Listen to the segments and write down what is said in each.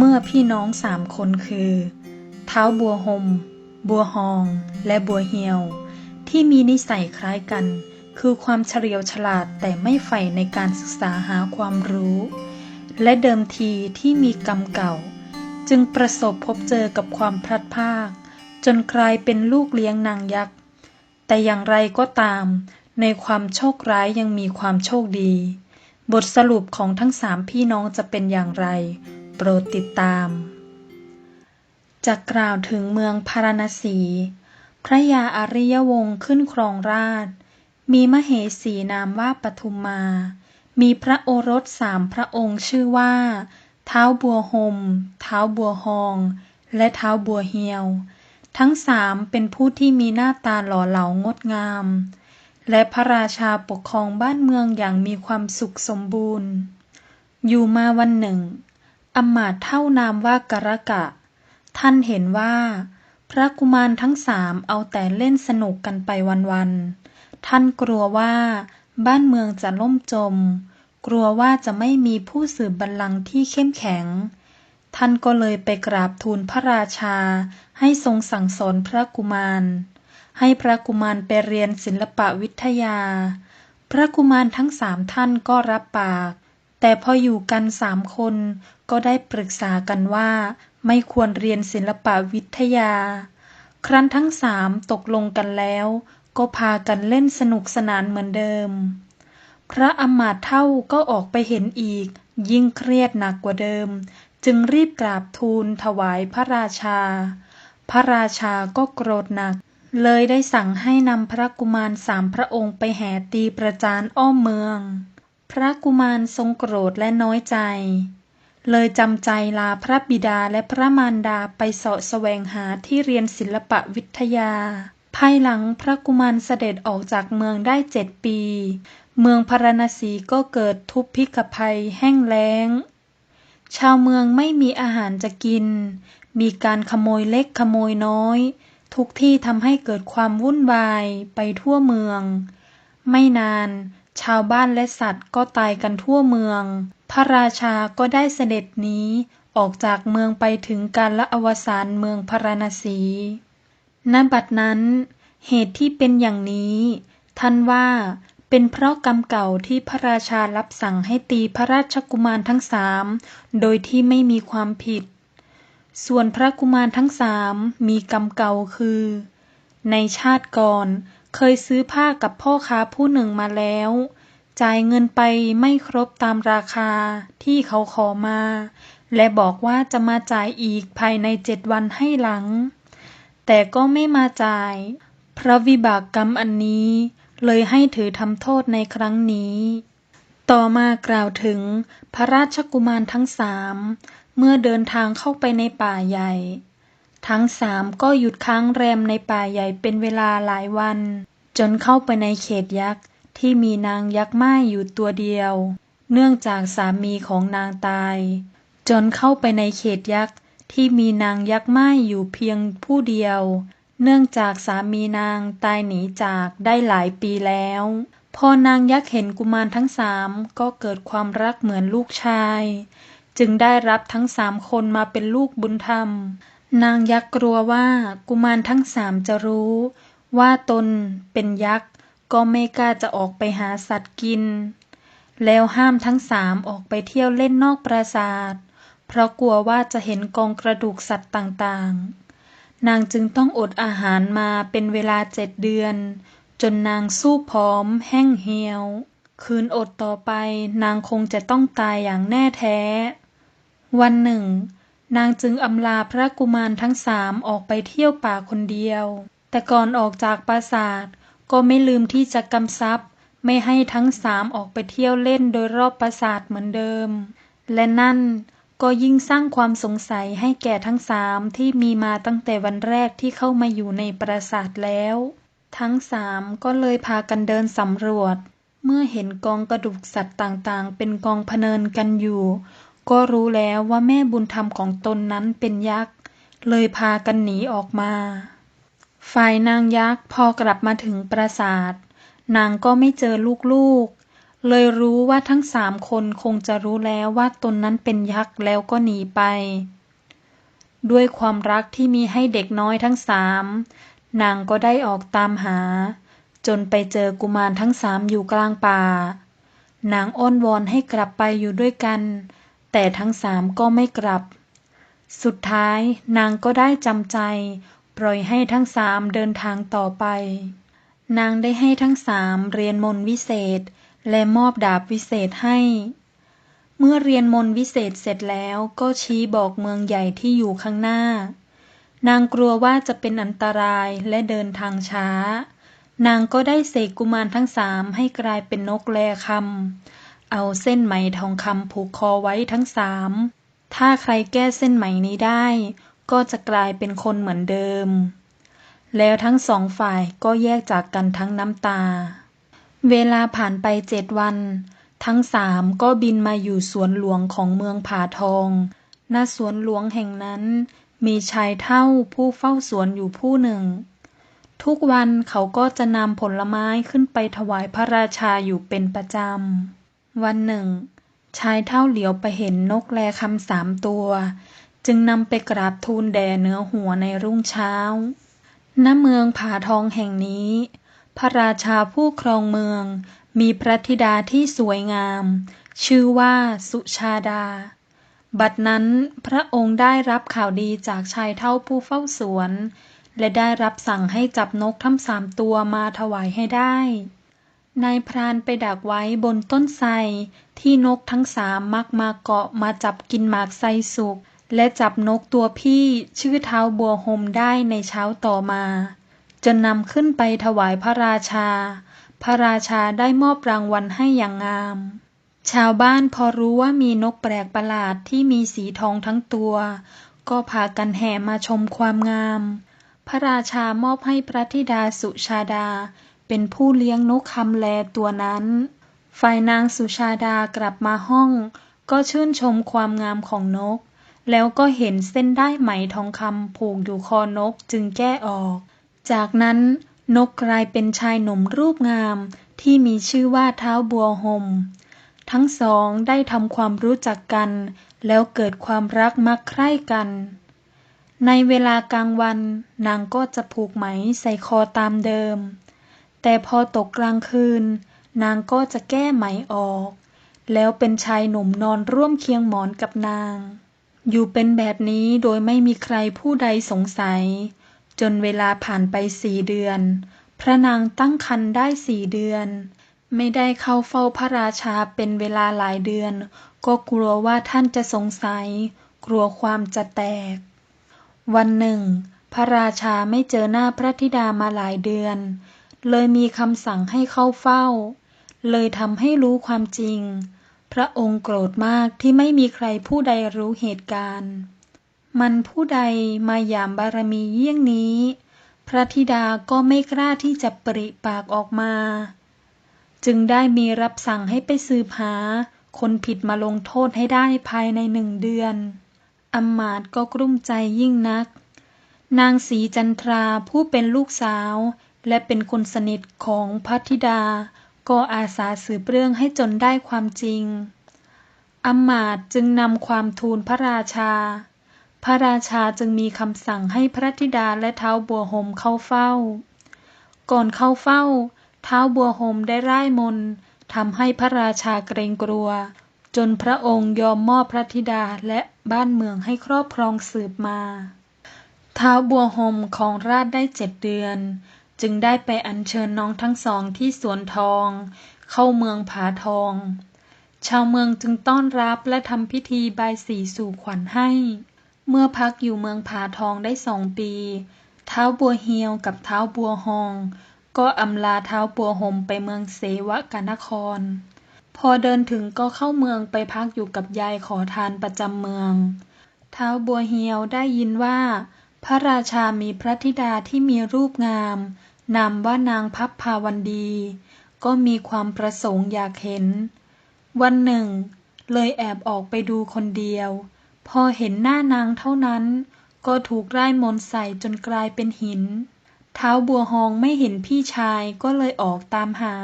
เมื่อพี่น้องสามคนคือเท้าบัวหม บัวหอง และบัวเหียว ที่มีนิสัยคล้ายกัน คือความเฉลียวฉลาดแต่ไม่ใฝ่ในการศึกษาหาความรู้ และเดิมทีที่มีกรรมเก่า จึงประสบพบเจอกับความพลัดพราก จนกลายเป็นลูกเลี้ยงนางยักษ์ แต่อย่างไรก็ตาม ในความโชคร้ายยังมีความโชคดี บทสรุปของทั้งสามพี่น้องจะเป็นอย่างไร โปรดติดตามจะกล่าวถึงเมืองพาราณสี พระยาอาริยวงศ์ขึ้นครองราช มีมเหสีนามว่าปทุมมา มีพระโอรสสามพระองค์ชื่อว่า เท้าบัวหม เท้าบัวหอง และเท้าบัวเหียว ทั้งสามเป็นผู้ที่มีหน้าตาหล่อเหลางดงาม และพระราชาปกครองบ้านเมืองอย่างมีความสุขสมบูรณ์ อยู่มาวันหนึ่ง อมาตเท่านามว่ากรกะ ท่านเห็นว่า พระกุมารทั้งสามเอาแต่เล่นสนุกกันไปวันๆ ท่านกลัวว่าบ้านเมืองจะล่มจม กลัวว่าจะไม่มีผู้สืบบัลลังก์ที่เข้มแข็ง ท่านก็เลยไปกราบทูลพระราชา ให้ทรงสั่งสอนพระกุมาร ให้พระกุมารไปเรียนศิลปวิทยา พระกุมารทั้งสามท่านก็รับปาก แต่พออยู่กันสามคนก็ได้ปรึกษากันว่าไม่ควรเรียนศิลปวิทยา ครั้นทั้งสามตกลงกันแล้ว ก็พากันเล่นสนุกสนานเหมือนเดิม พระอมาตย์เท่าก็ออกไปเห็นอีก ยิ่งเครียดหนักกว่าเดิม จึงรีบกราบทูลถวายพระราชา พระราชาก็โกรธหนัก เลยได้สั่งให้นำพระกุมารสามพระองค์ไปแห่ตีประจานอ้อมเมือง ระกุมารทรงโกรธและน้อยใจ เลยจำใจลาพระบิดาและพระมารดาไปเสาะแสวงหาที่เรียนศิลปวิทยา ภายหลังพระกุมารเสด็จออกจากเมืองได้เจ็ดปี เมืองพาราณสีก็เกิดทุพพิกภัยแห้งแล้ง ชาวเมืองไม่มีอาหารจะกิน มีการขโมยเล็กขโมยน้อย ทุกที่ทำให้เกิดความวุ่นวายไปทั่วเมือง ไม่นาน ชาวบ้านและสัตว์ก็ตายกันทั่วเมือง พระราชาก็ได้เสด็จหนีออกจากเมืองไปถึงกาลอวสานเมืองพาราณสี ณ บัดนั้น เหตุที่เป็นอย่างนี้ ท่านว่าเป็นเพราะกรรมเก่าที่พระราชารับสั่งให้ตีพระราชกุมารทั้งสามโดยที่ไม่มีความผิด ส่วนพระกุมารทั้งสามมีกรรมเก่าคือ ในชาติก่อน เคยซื้อผ้ากับพ่อค้าผู้หนึ่งมาแล้ว จ่ายเงินไปไม่ครบตามราคาที่เขาขอมา และบอกว่าจะมาจ่ายอีกภายในเจ็ดวันให้หลัง แต่ก็ไม่มาจ่าย พระวิบากกรรมอันนี้ เลยให้ถือทำโทษในครั้งนี้ ต่อมากล่าวถึงพระราชกุมารทั้งสาม เมื่อเดินทางเข้าไปในป่าใหญ่ ทั้งสามก็หยุดค้างแรมในป่าใหญ่เป็นเวลาหลายวัน จนเข้าไปในเขตยักษ์ที่มีนางยักษ์ไม้อยู่ตัวเดียว เนื่องจากสามีของนางตาย จนเข้าไปในเขตยักษ์ที่มีนางยักษ์ไม้อยู่เพียงผู้เดียว เนื่องจากสามีนางตายหนีจากได้หลายปีแล้ว พอนางยักษ์เห็นกุมารทั้งสามก็เกิดความรักเหมือนลูกชาย จึงได้รับทั้งสามคนมาเป็นลูกบุญธรรม นางยักษ์กลัวว่ากุมารทั้งสามจะรู้ว่าตนเป็นยักษ์ ก็ไม่กล้าจะออกไปหาสัตว์กิน แล้วห้ามทั้งสามออกไปเที่ยวเล่นนอกปราสาท เพราะกลัวว่าจะเห็นกองกระดูกสัตว์ต่างๆ นางจึงต้องอดอาหารมาเป็นเวลาเจ็ดเดือน จนนางสู้ผอมแห้งเหี่ยว คืนอดต่อไปนางคงจะต้องตายอย่างแน่แท้ วันหนึ่ง นางจึงอำลาพระกุมารทั้งสามออกไปเที่ยวป่าคนเดียว แต่ก่อนออกจากปราสาทก็ไม่ลืมที่จะกำชับไม่ให้ทั้งสามออกไปเที่ยวเล่นโดยรอบปราสาทเหมือนเดิม และนั่นก็ยิ่งสร้างความสงสัยให้แก่ทั้งสามที่มีมาตั้งแต่วันแรกที่เข้ามาอยู่ในปราสาทแล้ว ทั้งสามก็เลยพากันเดินสำรวจ เมื่อเห็นกองกระดูกสัตว์ต่างๆ เป็นกองพเนินกันอยู่ ก็รู้แล้วว่าแม่บุญธรรมของตนนั้นเป็นยักษ์ เลยพากันหนีออกมา ฝ่ายนางยักษ์พอกลับมาถึงปราสาท นางก็ไม่เจอลูกๆ เลยรู้ว่าทั้งสามคนคงจะรู้แล้วว่าตนนั้นเป็นยักษ์แล้วก็หนีไป ด้วยความรักที่มีให้เด็กน้อยทั้งสามนางก็ได้ออกตามหา จนไปเจอกุมารทั้งสามอยู่กลางป่า นางอ้อนวอนให้กลับไปอยู่ด้วยกัน แต่ทั้งสามก็ไม่กลับ สุดท้ายนางก็ได้จำใจ ปล่อยให้ทั้งสามเดินทางต่อไป นางได้ให้ทั้งสามเรียนมนต์วิเศษ และมอบดาบวิเศษให้ เมื่อเรียนมนต์วิเศษเสร็จแล้วก็ชี้บอกเมืองใหญ่ที่อยู่ข้างหน้า นางกลัวว่าจะเป็นอันตรายและเดินทางช้า นางก็ได้เสกกุมารทั้งสามให้กลายเป็นนกแลคำ เอาเส้นไหมทองคำผูกคอไว้ทั้งสาม ถ้าใครแก้เส้นไหมนี้ได้ ก็จะกลายเป็นคนเหมือนเดิม แล้วทั้งสองฝ่ายก็แยกจากกันทั้งน้ำตา เวลาผ่านไปเจ็ดวัน ทั้งสามก็บินมาอยู่สวนหลวงของเมืองผาทอง ณ สวนหลวงแห่งนั้น มีชายเท่าผู้เฝ้าสวนอยู่ผู้หนึ่ง ทุกวันเขาก็จะนำผลไม้ขึ้นไปถวายพระราชาอยู่เป็นประจำ วันหนึ่ง ชายเท่าเหลียวไปเห็นนกแลคำสามตัว จึงนำไปกราบทูลแด่เนื้อหัวในรุ่งเช้า ณ เมืองผาทองแห่งนี้ พระราชาผู้ครองเมือง มีพระธิดาที่สวยงาม ชื่อว่าสุชาดา บัดนั้นพระองค์ได้รับข่าวดีจากชายเท่าผู้เฝ้าสวน และได้รับสั่งให้จับนกทั้งสามตัวมาถวายให้ได้ นายพรานไปดักไว้บนต้นไทรที่นกทั้งสามมักมาเกาะมาจับกินหมากไทรสุก และจับนกตัวพี่ชื่อเท้าบัวหมได้ในเช้าต่อมา จนนำขึ้นไปถวายพระราชา พระราชาได้มอบรางวัลให้อย่างงาม ชาวบ้านพอรู้ว่ามีนกแปลกประหลาดที่มีสีทองทั้งตัว ก็พากันแห่มาชมความงาม พระราชามอบให้พระธิดาสุชาดา เป็นผู้เลี้ยงนกคำแลตัวนั้น ฝ่ายนางสุชาดากลับมาห้อง ก็ชื่นชมความงามของนก แล้วก็เห็นเส้นได้ไหมทองคำผูกอยู่คอนกจึงแก้ออก จากนั้นนกกลายเป็นชายหนุ่มรูปงามที่มีชื่อว่าเท้าบัวหมทั้งสองได้ทำความรู้จักกัน แล้วเกิดความรักมักใคร่กัน ในเวลากลางวันนางก็จะผูกไหมใส่คอตามเดิม แต่พอตกกลางคืน นางก็จะแก้ไหมออก แล้วเป็นชายหนุ่มนอนร่วมเคียงหมอนกับนาง อยู่เป็นแบบนี้โดยไม่มีใครผู้ใดสงสัย จนเวลาผ่านไปสี่เดือน พระนางตั้งครรภ์ได้สี่เดือน ไม่ได้เข้าเฝ้าพระราชาเป็นเวลาหลายเดือน ก็กลัวว่าท่านจะสงสัย กลัวความจะแตก วันหนึ่ง พระราชาไม่เจอหน้าพระธิดามาหลายเดือน เลยมีคำสั่งให้เข้าเฝ้า เลยทำให้รู้ความจริง พระองค์โกรธมากที่ไม่มีใครผู้ใดรู้เหตุการณ์ มันผู้ใดมาหยามบารมีเยี่ยงนี้ พระธิดาก็ไม่กล้าที่จะปริปากออกมา จึงได้มีรับสั่งให้ไปสืบหา คนผิดมาลงโทษให้ได้ภายในหนึ่งเดือนอำมาตย์ก็กลุ้มใจยิ่งนัก นางศรีจันทราผู้เป็นลูกสาว และเป็นคนสนิทของพระธิดา ก็อาสาสืบเรื่องให้จนได้ความจริงอมาตย์จึงนำความทูลพระราชา พระราชาจึงมีคำสั่งให้พระธิดาและเท้าบัวหมเข้าเฝ้า ก่อนเข้าเฝ้า เท้าบัวหมได้ร่ายมนทำให้พระราชาเกรงกลัว จนพระองค์ยอมมอบพระธิดาและบ้านเมืองให้ครอบครองสืบมา เท้าบัวหมของราชได้เจ็ดเดือน จึงได้ไปอัญเชิญน้องทั้งสองที่สวนทอง เข้าเมืองผาทอง ชาวเมืองจึงต้อนรับและทำพิธีบายสีสู่ขวัญให้ เมื่อพักอยู่เมืองผาทองได้สองปี เท้าบัวเฮียวกับเท้าบัวหองก็อำลาเท้าบัวหมไปเมืองเสวกนคร พอเดินถึงก็เข้าเมืองไปพักอยู่กับยายขอทานประจำเมือง เท้าบัวเฮียวได้ยินว่า พระราชามีพระธิดาที่มีรูปงาม นามว่านางพับพาวันดี ก็มีความประสงค์อยากเห็น วันหนึ่ง เลยแอบออกไปดูคนเดียว พอเห็นหน้านางเท่านั้น ก็ถูกร่ายมนใส่จนกลายเป็นหิน เท้าบัวหองไม่เห็นพี่ชายก็เลยออกตามหา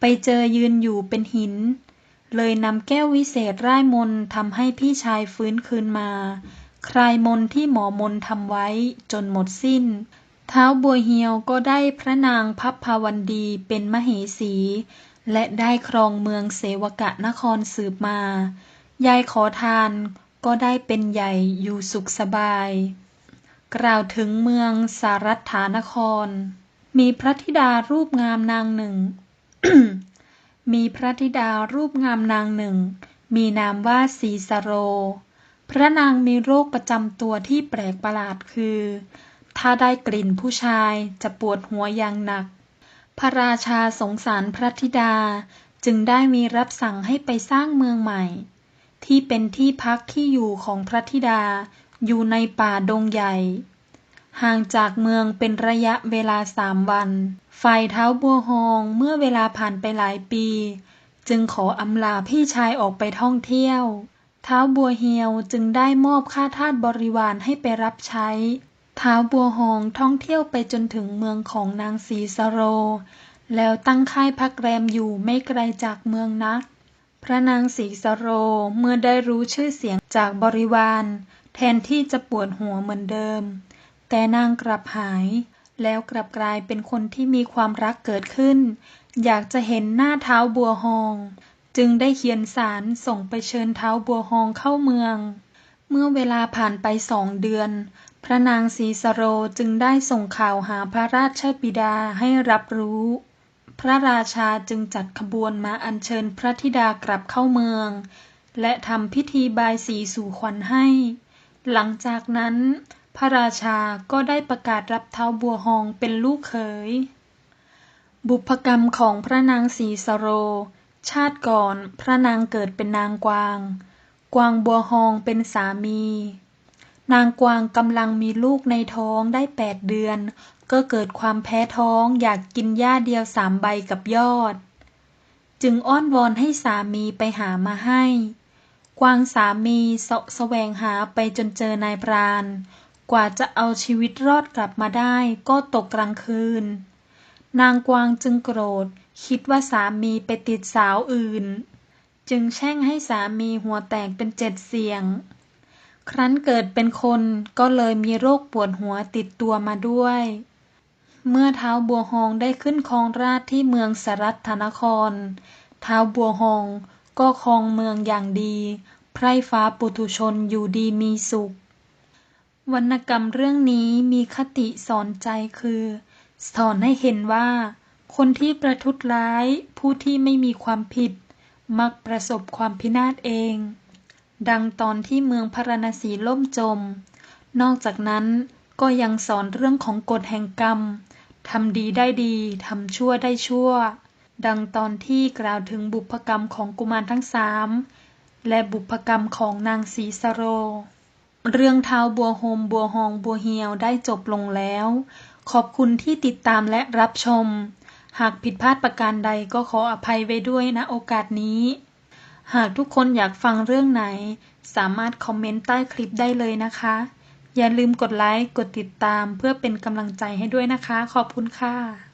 ไปเจอยืนอยู่เป็นหิน เลยนำแก้ววิเศษร่ายมนทำให้พี่ชายฟื้นคืนมา คลายมนที่หมอมนทำไว้จนหมดสิ้น ท้าวบัวเหียวก็ได้พระนางพับพาวันดีเป็นมเหสี และได้ครองเมืองเสวกะนครสืบมา ยายขอทานก็ได้เป็นใหญ่อยู่สุขสบาย กล่าวถึงเมืองสารัตฐานคร มีพระธิดารูปงามนางหนึ่ง มีพระธิดารูปงามนางหนึ่ง มีนามว่าสีสโร พระนางมีโรคประจำตัวที่แปลกประหลาดคือ ถ้าได้กลิ่นผู้ชายจะปวดหัวอย่างหนัก พระราชาสงสารพระธิดาจึงได้มีรับสั่งให้ไปสร้างเมืองใหม่ ที่เป็นที่พักที่อยู่ของพระธิดาอยู่ในป่าดงใหญ่ ห่างจากเมืองเป็นระยะเวลาสามวัน ฝ่ายเท้าบัวหองเมื่อเวลาผ่านไปหลายปี จึงขออำลาพี่ชายออกไปท่องเที่ยว เท้าบัวเหียวจึงได้มอบค่าทาสบริวารให้ไปรับใช้ ท้าบัวหองท่องเที่ยวไปจนถึงเมืองของนางสีสโร แล้วตั้งค่ายพักแรมอยู่ไม่ไกลจากเมืองนัก พระนางสีสโรเมื่อได้รู้ชื่อเสียงจากบริวาร แทนที่จะปวดหัวเหมือนเดิม แต่นางกลับหาย แล้วกลับกลายเป็นคนที่มีความรักเกิดขึ้น อยากจะเห็นหน้าเท้าบัวหอง จึงได้เขียนสารส่งไปเชิญเท้าบัวหองเข้าเมือง เมื่อเวลาผ่านไปสองเดือน พระนางสีสโรจึงได้ส่งข่าวหาพระราชบิดาให้รับรู้ พระราชาจึงจัดขบวนมาอัญเชิญพระธิดากลับเข้าเมือง และทำพิธีบายสีสู่ขวัญให้ หลังจากนั้น พระราชาก็ได้ประกาศรับเท้าบัวหองเป็นลูกเขย บุพกรรมของพระนางสีสโร ชาติก่อนพระนางเกิดเป็นนางกวาง กวางบัวหองเป็นสามี นางกวางกำลังมีลูกในท้องได้แปดเดือน ก็เกิดความแพ้ท้องอยากกินหญ้าเดียวสามใบกับยอด จึงอ้อนวอนให้สามีไปหามาให้ กวางสามีเสาะแสวงหาไปจนเจอนายพราน กว่าจะเอาชีวิตรอดกลับมาได้ก็ตกกลางคืน นางกวางจึงโกรธ คิดว่าสามีไปติดสาวอื่น จึงแช่งให้สามีหัวแตกเป็นเจ็ดเสียง ครั้นเกิดเป็นคนก็เลยมีโรคปวดหัวติดตัวมาด้วย เมื่อเท้าบัวหองได้ขึ้นครองราชที่เมืองสรัตถนคร เท้าบัวหองก็ครองเมืองอย่างดี ไพร่ฟ้าปุถุชนอยู่ดีมีสุข วรรณกรรมเรื่องนี้มีคติสอนใจคือ สอนให้เห็นว่า คนที่ประทุษร้ายผู้ที่ไม่มีความผิด มักประสบความพินาศเอง ดังตอนที่เมืองพาราณสีล่มจม นอกจากนั้นก็ยังสอนเรื่องของกฎแห่งกรรม ทำดีได้ดี ทำชั่วได้ชั่ว ดังตอนที่กล่าวถึงบุพกรรมของกุมารทั้งสามและบุพกรรมของนางสีสโร เรื่องเท้าบัวโฮมบัวหองบัวเฮียวได้จบลงแล้ว ขอบคุณที่ติดตามและรับชม หากผิดพลาดประการใดก็ขออภัยไว้ด้วยนะโอกาสนี้ หากทุกคนอยากฟังเรื่องไหน สามารถคอมเมนต์ใต้คลิปได้เลยนะคะ อย่าลืมกดไลค์ กดติดตามเพื่อเป็นกำลังใจให้ด้วยนะคะ ขอบคุณค่ะ